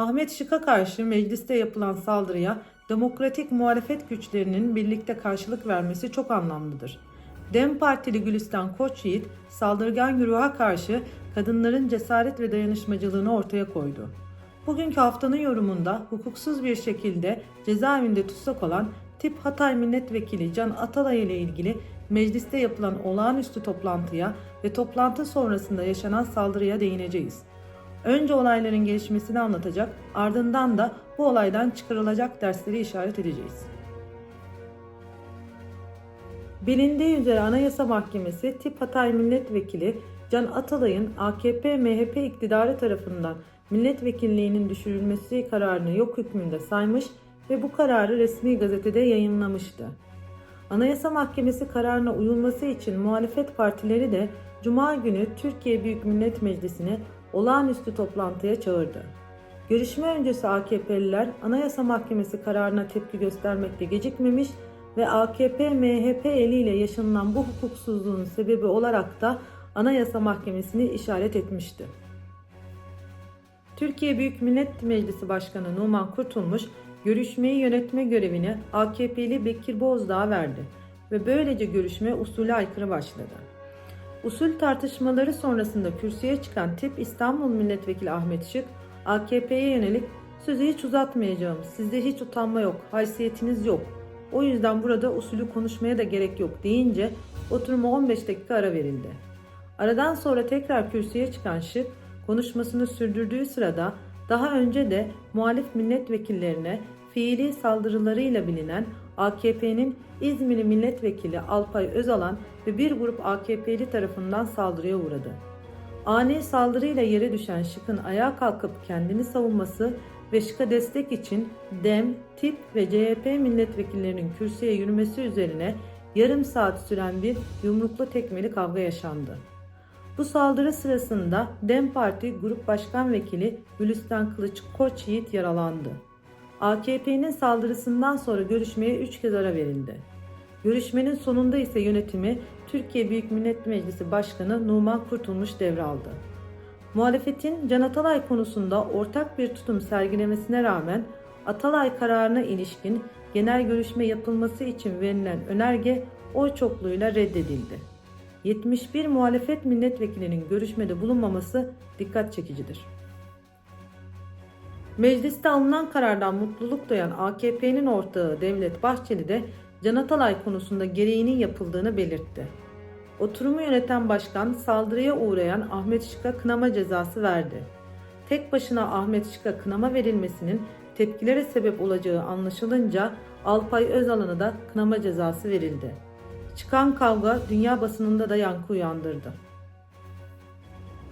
Ahmet Şık'a karşı mecliste yapılan saldırıya demokratik muhalefet güçlerinin birlikte karşılık vermesi çok anlamlıdır. Dem Partili Gülistan Koçyiğit saldırgan güruha karşı kadınların cesaret ve dayanışmacılığını ortaya koydu. Bugünkü haftanın yorumunda hukuksuz bir şekilde cezaevinde tutsak olan Tip Hatay Milletvekili Can Atalay ile ilgili mecliste yapılan olağanüstü toplantıya ve toplantı sonrasında yaşanan saldırıya değineceğiz. Önce olayların gelişmesini anlatacak, ardından da bu olaydan çıkarılacak dersleri işaret edeceğiz. Bilindiği üzere Anayasa Mahkemesi Tip Hatay Milletvekili Can Atalay'ın AKP-MHP iktidarı tarafından milletvekilliğinin düşürülmesi kararını yok hükmünde saymış ve bu kararı resmi gazetede yayınlamıştı. Anayasa Mahkemesi kararına uyulması için muhalefet partileri de Cuma günü Türkiye Büyük Millet Meclisi'ni olağanüstü toplantıya çağırdı. Görüşme öncesi AKP'liler Anayasa Mahkemesi kararına tepki göstermekte gecikmemiş ve AKP-MHP eliyle yaşanılan bu hukuksuzluğun sebebi olarak da Anayasa Mahkemesi'ni işaret etmişti. Türkiye Büyük Millet Meclisi Başkanı Numan Kurtulmuş, görüşmeyi yönetme görevini AKP'li Bekir Bozdağ'a verdi ve böylece görüşme usule aykırı başladı. Usul tartışmaları sonrasında kürsüye çıkan tip İstanbul Milletvekili Ahmet Şık, AKP'ye yönelik sözü hiç uzatmayacağım, sizde hiç utanma yok, haysiyetiniz yok. O yüzden burada usulü konuşmaya da gerek yok deyince oturuma 15 dakika ara verildi. Aradan sonra tekrar kürsüye çıkan Şık, konuşmasını sürdürdüğü sırada daha önce de muhalif milletvekillerine fiili saldırılarıyla bilinen AKP'nin İzmir milletvekili Alpay Özalan ve bir grup AKP'li tarafından saldırıya uğradı. Ani saldırıyla yere düşen Şık'ın ayağa kalkıp kendini savunması ve Şık'a destek için DEM, TİP ve CHP milletvekillerinin kürsüye yürümesi üzerine yarım saat süren bir yumruklu tekmeli kavga yaşandı. Bu saldırı sırasında DEM Parti Grup Başkan Vekili Gülistan Kılıç Koç Yiğit yaralandı. AKP'nin saldırısından sonra görüşmeye 3 kez ara verildi. Görüşmenin sonunda ise yönetimi Türkiye Büyük Millet Meclisi Başkanı Numan Kurtulmuş devraldı. Muhalefetin Can Atalay konusunda ortak bir tutum sergilemesine rağmen Atalay kararına ilişkin genel görüşme yapılması için verilen önerge oy çokluğuyla reddedildi. 71 muhalefet milletvekilinin görüşmede bulunmaması dikkat çekicidir. Mecliste alınan karardan mutluluk duyan AKP'nin ortağı Devlet Bahçeli de Can Atalay konusunda gereğinin yapıldığını belirtti. Oturumu yöneten başkan saldırıya uğrayan Ahmet Şık'a kınama cezası verdi. Tek başına Ahmet Şık'a kınama verilmesinin tepkilere sebep olacağı anlaşılınca Alpay Özalan'a da kınama cezası verildi. Çıkan kavga dünya basınında da yankı uyandırdı.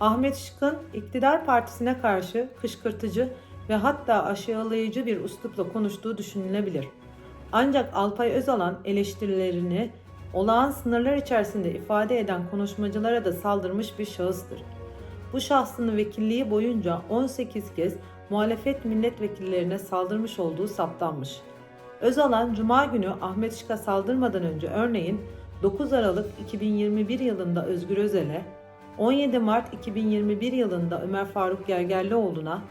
Ahmet Şık'ın iktidar partisine karşı kışkırtıcı ve hatta aşağılayıcı bir üslupla konuştuğu düşünülebilir. Ancak Alpay Özalan eleştirilerini olağan sınırlar içerisinde ifade eden konuşmacılara da saldırmış bir şahıstır. Bu şahsının vekilliği boyunca 18 kez muhalefet milletvekillerine saldırmış olduğu saptanmış. Özalan Cuma günü Ahmet Şık'a saldırmadan önce örneğin 9 Aralık 2021 yılında Özgür Özel'e, 17 Mart 2021 yılında Ömer Faruk Gergerlioğlu'na,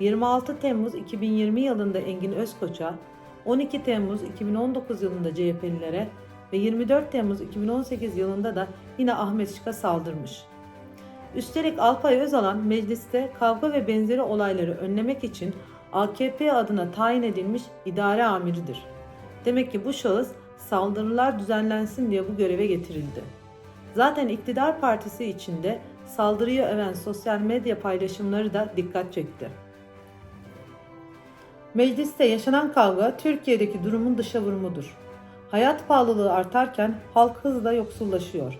26 Temmuz 2020 yılında Engin Özkoç'a, 12 Temmuz 2019 yılında CHP'lilere ve 24 Temmuz 2018 yılında da yine Ahmet Şık'a saldırmış. Üstelik Alpay Özalan mecliste kavga ve benzeri olayları önlemek için AKP adına tayin edilmiş idare amiridir. Demek ki bu şahıs saldırılar düzenlensin diye bu göreve getirildi. Zaten iktidar partisi içinde saldırıyı öven sosyal medya paylaşımları da dikkat çekti. Mecliste yaşanan kavga Türkiye'deki durumun dışa vurumudur. Hayat pahalılığı artarken halk hızla yoksullaşıyor.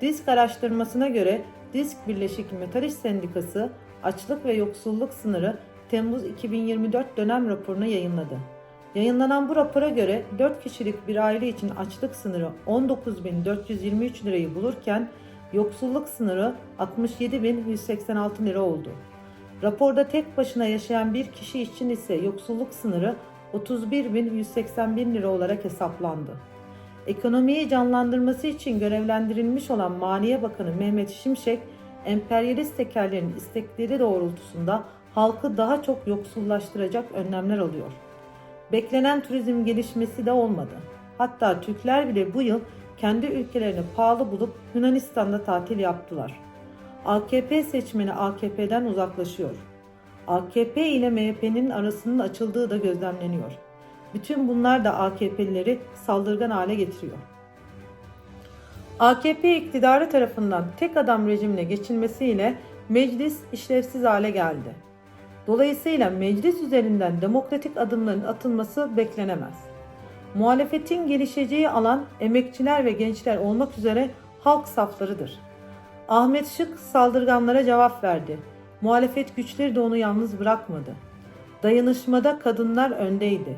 Disk araştırmasına göre Disk Birleşik Metal İş Sendikası açlık ve yoksulluk sınırı Temmuz 2024 dönem raporunu yayınladı. Yayınlanan bu rapora göre 4 kişilik bir aile için açlık sınırı 19.423 lirayı bulurken yoksulluk sınırı 67.186 lira oldu. Raporda tek başına yaşayan bir kişi için ise yoksulluk sınırı 31.181 lira olarak hesaplandı. Ekonomiyi canlandırması için görevlendirilmiş olan Maliye Bakanı Mehmet Şimşek, emperyalist tekerlerin istekleri doğrultusunda halkı daha çok yoksullaştıracak önlemler alıyor. Beklenen turizm gelişmesi de olmadı. Hatta Türkler bile bu yıl kendi ülkelerini pahalı bulup Yunanistan'da tatil yaptılar. AKP seçmeni AKP'den uzaklaşıyor. AKP ile MHP'nin arasının açıldığı da gözlemleniyor. Bütün bunlar da AKP'lileri saldırgan hale getiriyor. AKP iktidarı tarafından tek adam rejimine geçilmesiyle meclis işlevsiz hale geldi. Dolayısıyla meclis üzerinden demokratik adımların atılması beklenemez. Muhalefetin gelişeceği alan emekçiler ve gençler olmak üzere halk saflarıdır. Ahmet Şık saldırganlara cevap verdi. Muhalefet güçleri de onu yalnız bırakmadı. Dayanışmada kadınlar öndeydi.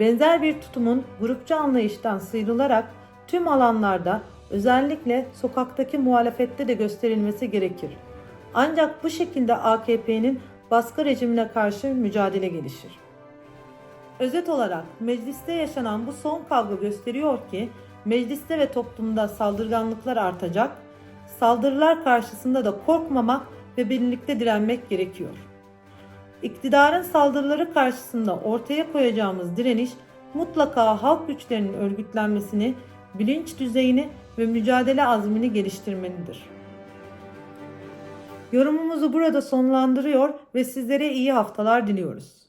Benzer bir tutumun grupçu anlayıştan sıyrılarak tüm alanlarda özellikle sokaktaki muhalefette de gösterilmesi gerekir. Ancak bu şekilde AKP'nin baskı rejimine karşı mücadele gelişir. Özet olarak mecliste yaşanan bu son kavga gösteriyor ki mecliste ve toplumda saldırganlıklar artacak, saldırılar karşısında da korkmamak ve birlikte direnmek gerekiyor. İktidarın saldırıları karşısında ortaya koyacağımız direniş mutlaka halk güçlerinin örgütlenmesini, bilinç düzeyini ve mücadele azmini geliştirmelidir. Yorumumuzu burada sonlandırıyor ve sizlere iyi haftalar diliyoruz.